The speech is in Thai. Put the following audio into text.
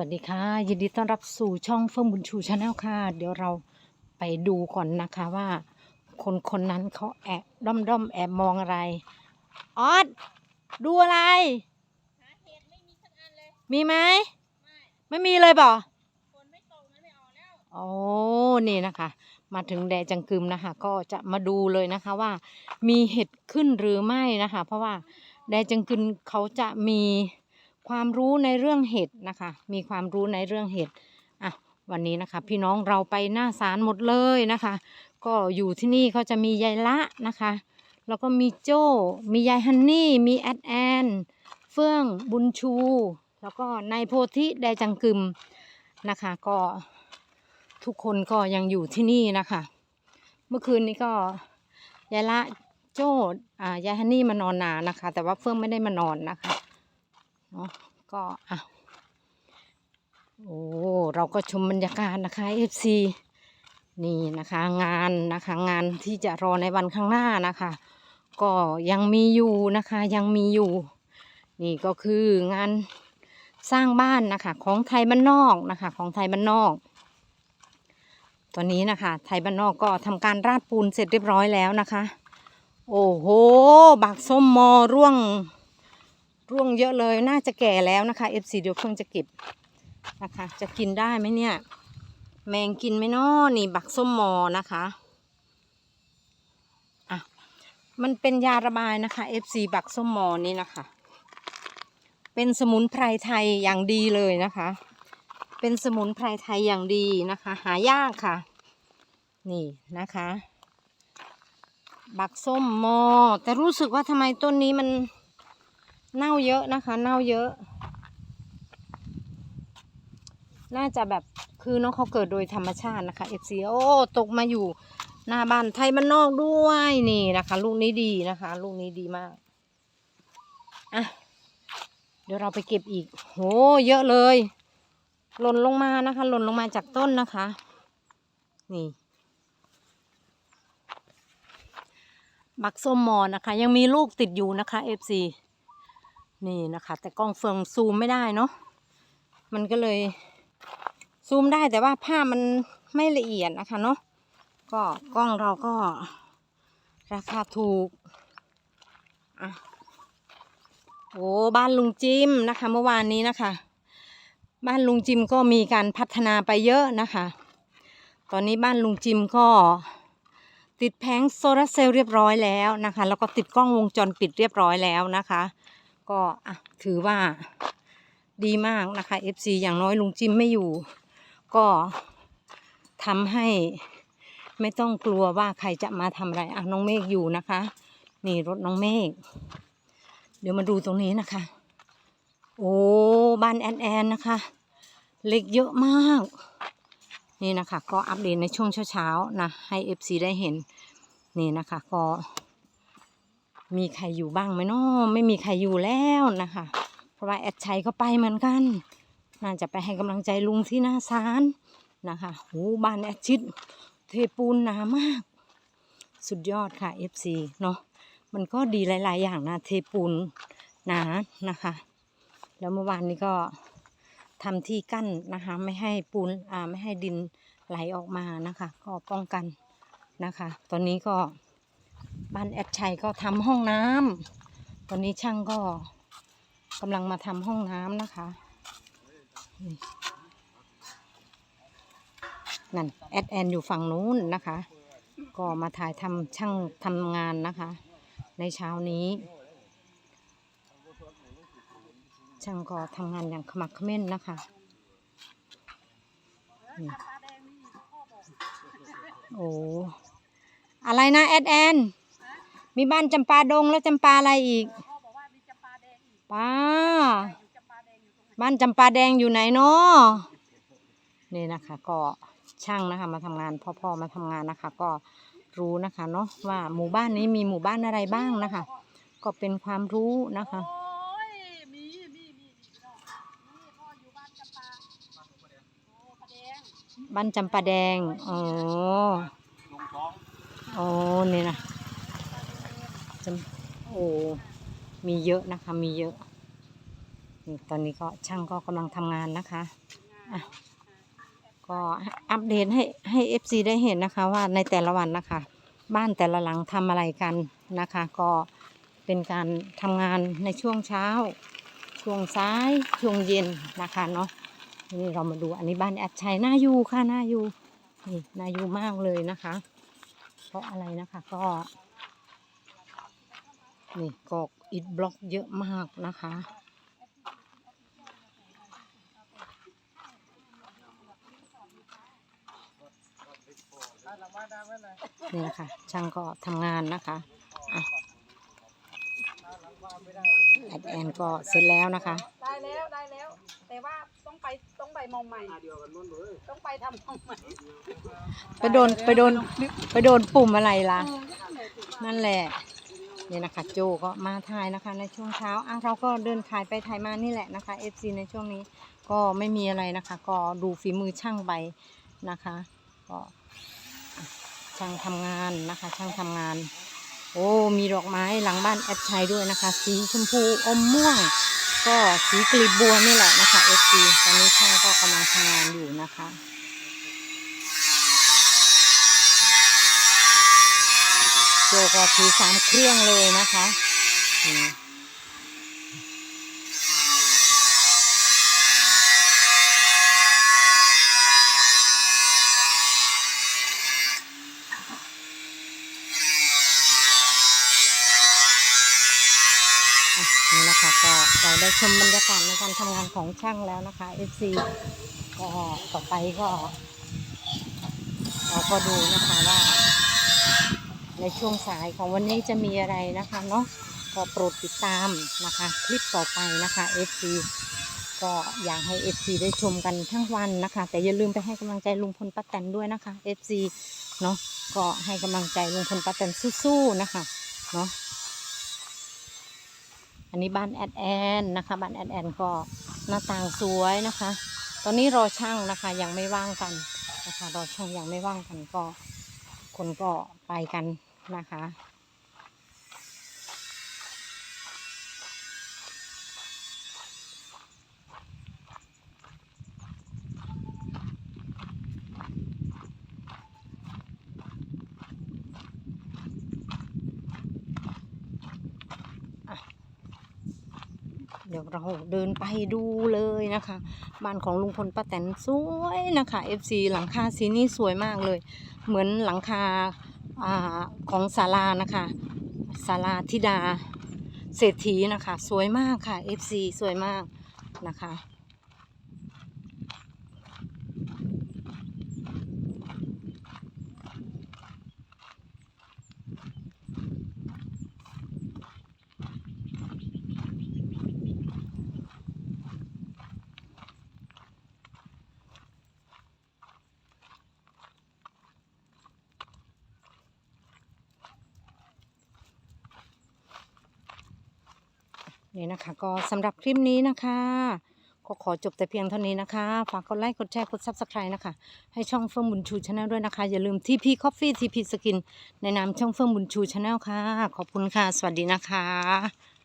วัสดีค่ะ ยินดีต้อนรับสู่ช่องเฟื่องบุญชูชาแนลค่ะ เดี๋ยวเราไปดูก่อนนะคะว่า คนคนนั้นเขาแอบด้อมด้อมๆแอบมองอะไรออสดูอะไรมีไหมไม่มีเลยบ่โอ้นี่นะคะ มาถึงแดจังกึมนะคะ ก็จะมาดูเลยนะคะว่า มีเห็ดขึ้นหรือไม่นะคะ เพราะว่าแดจังกึมเขาจะมี ความรู้ในเรื่องเห็ดนะคะ มีความรู้ในเรื่องเห็ดอะวันนี้นะคะ พี่น้องเราไปหน้าศาลหมดเลยนะคะ ก็อยู่ที่นี่เขาจะมียายละนะคะ แล้วก็มีโจ้ มียายฮันนี่ มีแอดแอน เฟื่องบุญชู แล้วก็นายโพธิแดจังกึมนะคะ ก็ทุกคนก็ยังอยู่ที่นี่นะคะ เมื่อคืนนี้ก็ยายละโจ้อ่ายายฮันนี่มานอนนานะคะ แต่ว่าเฟื่องไม่ได้มานอนนะคะ เนาะก็อะโอ้เราก็ชมบรรยากาศนะคะ FC นี่นะคะงานนะคะงานที่จะรอในวันข้างหน้านะคะ ก็ยังมีอยู่นะคะยังมีอยู่ นี่ก็คืองานสร้างบ้านนะคะ ของไทยบ้านนอกนะคะ ของไทยบ้านนอกตอนนี้นะคะ ไทยบ้านนอกก็ทำการราดปูนเสร็จเรียบร้อยแล้วนะคะ โอ้โหบักส้มมอร่วง ร่วงเยอะเลยน่าจะแก่แล้วนะคะ FC เดี๋ยวเพิ่งจะเก็บนะคะ จะกินได้ไหมเนี่ย แมงกินไหมเนาะนี่บักส้มมอนะคะอะมันเป็นยาระบายนะคะ FC บักส้มมอนี่นะคะ เป็นสมุนไพรไทยอย่างดีเลยนะคะ เป็นสมุนไพรไทยอย่างดีนะคะ หายากค่ะ นี่นะคะ บักส้มมอ แต่รู้สึกว่าทำไมต้นนี้มัน เน่าเยอะนะคะ เน่าเยอะ น่าจะแบบคือน้องเขาเกิดโดยธรรมชาตินะคะ FC โอ้ตกมาอยู่หน้าบ้านไทยมันนอกด้วยนี่นะคะ ลูกนี้ดีนะคะ ลูกนี้ดีมากอะเดี๋ยวเราไปเก็บอีกโหเยอะเลย หล่นลงมานะคะ หล่นลงมาจากต้นนะคะ นี่บักส้มมอนะคะ ยังมีลูกติดอยู่นะคะ FC นี่นะคะ แต่กล้องเฟืองซูมไม่ได้เนาะมันก็เลยซูมได้แต่ว่าภาพมันไม่ละเอียดนะคะเนาะก็กล้องเราก็ราคาถูกอะโอ้บ้านลุงจิมนะคะ เมื่อวานนี้นะคะ บ้านลุงจิมก็มีการพัฒนาไปเยอะนะคะ ตอนนี้บ้านลุงจิมก็ติดแผงโซลาร์เซลล์เรียบร้อยแล้วนะคะ แล้วก็ติดกล้องวงจรปิดเรียบร้อยแล้วนะคะ ก็ถือว่าดีมากนะคะ FC อย่างน้อยลุงจิมไม่อยู่ ก็ทำให้ไม่ต้องกลัวว่าใครจะมาทำอะไรอะน้องเมฆอยู่นะคะ นี่รถน้องเมฆเดี๋ยวมาดูตรงนี้นะคะ โอ้บ้านแอนแอนนะคะเหล็กเยอะมาก นี่นะคะ ก็อัปเดตในช่วงเช้าๆนะให้ FC ได้เห็นนี่นะคะก็ มีใครอยู่บ้างไหมเนาะไม่มีใครอยู่แล้วนะคะ เพราะว่าแอดชัยก็ไปเหมือนกัน น่าจะไปให้กำลังใจลุงที่หน้าศาลนะคะโหบ้านแอดชิด เทปูนหนามาก สุดยอดค่ะ FC เนาะมันก็ดีหลาย ๆ อย่างนะเทปูนหนานะคะ แล้วเมื่อวานนี้ก็ทำที่กั้นนะคะ ไม่ให้ปูนอ่าไม่ให้ดินไหลออกมานะคะ ก็ป้องกันนะคะ ตอนนี้ก็ บ้านแอดชัยก็ทำห้องน้ำตอนนี้ช่างก็กำลังมาทำห้องน้ำนะคะนั่นแอดแอนอยู่ฝั่งนู้นนะคะ ก็มาถ่ายทำช่างทำงานนะคะ ในเช้านี้ ช่างก็ทำงานอย่างขมักขม้นนะคะโอ้ อะไรนะแอดแอน มีบ้านจำปาดงแล้วจำปาอะไรอีกป้าบ้านจำปาแดงอยู่ไหนเนาะนี่นะคะ ก็ช่างนะคะ มาทำงานพ่อพ่อมาทำงานนะคะ ก็รู้นะคะเนาะว่าหมู่บ้านนี้มีหมู่บ้านอะไรบ้างนะคะ ก็เป็นความรู้นะคะบ้านจำปาแดงอ๋อ อ๋อนี่นะจำโอ้มีเยอะนะคะ มีเยอะนี่ตอนนี้ก็ช่างก็กำลังทำงานนะคะอะก็อัปเดตให้ให้เอฟซีได้เห็นนะคะ ว่าในแต่ละวันนะคะ บ้านแต่ละหลังทำอะไรกันนะคะ ก็เป็นการทำงานในช่วงเช้า ช่วงซ้าย ช่วงเย็นนะคะเนาะนี่เรามาดูอันนี้บ้านแอดชัยน่าอยู่ค่ะน่าอยู่นี่น่าอยู่มากเลยนะคะ เพราะอะไรนะคะก็ นี่กอกอิฐบล็อกเยอะมากนะคะ นี่นะคะช่างก็ทำงานนะคะอะแอดแอนก็เสร็จแล้วนะคะ ได้แล้วได้แล้ว แต่ว่าต้องไปต้องไปมองใหม่ต้องไปทำมองใหม่ไปโดนไปโดนไปโดนปุ่มอะไรล่ะ นั่นแหละนี่นะคะโจก็มาถ่ายนะคะ ในช่วงเช้าอะเราก็เดินถ่ายไปถ่ายมานี่แหละนะคะ FC ในช่วงนี้ก็ไม่มีอะไรนะคะ ก็ดูฝีมือช่างไปนะคะ ก็อะช่างทำงานนะคะ ช่างทำงาน โอ้มีดอกไม้หลังบ้านแอดชัยด้วยนะคะ สีชมพูอมม่วง ก็สีกลีบบัวนี่แหละนะคะ FC ตอนนี้ช่างก็กำลังทำงานอยู่นะคะโจก็ถือสามเครื่องเลยนะคะอืมอะนี่นะคะก็เรา ได้ชมบรรยากาศในการทำงานของช่างแล้วนะคะ FC ก็ต่อไปก็เราก็ดูนะคะว่า ในช่วงสายของวันนี้จะมีอะไรนะคะเนาะก็โปรดติดตามนะคะ คลิปต่อไปนะคะ FC ก็อยากให้ FC ได้ชมกันทั้งวันนะคะ แต่อย่าลืมไปให้กำลังใจลุงพลป้าแตนด้วยนะคะ FC เนาะก็ให้กำลังใจลุงพลป้าแตนสู้ๆนะคะเนาะ อันนี้บ้านแอดแอนนะคะ บ้านแอดแอนก็หน้าต่างสวยนะคะ ตอนนี้รอช่างนะคะยังไม่ว่างกันนะคะ รอช่างยังไม่ว่างกันก็คนก็ไปกันนะคะ เดี๋ยวเราเดินไปดูเลยนะคะ บ้านของลุงพลป้าแตนสวยนะคะ FC หลังคาสีนี้สวยมากเลย เหมือนหลังคาอาของศาลานะคะศาลาธิดาเศรษฐีนะคะ สวยมากค่ะ FC สวยมากนะคะ นี่นะคะ ก็สำหรับคลิปนี้นะคะก็ขอจบแต่เพียงเท่านี้นะคะ ฝากกดไลค์ กดแชร์ กดซับสไคร b e นะคะ ให้ช่องเฟื่องบุญชูชาแนลด้วยนะคะ อย่าลืมทีพีคอฟฟี่ทีพีสกิน ในนามช่องเฟื่องบุญชูชาแนลค่ะ ขอบคุณค่ะ สวัสดีนะคะ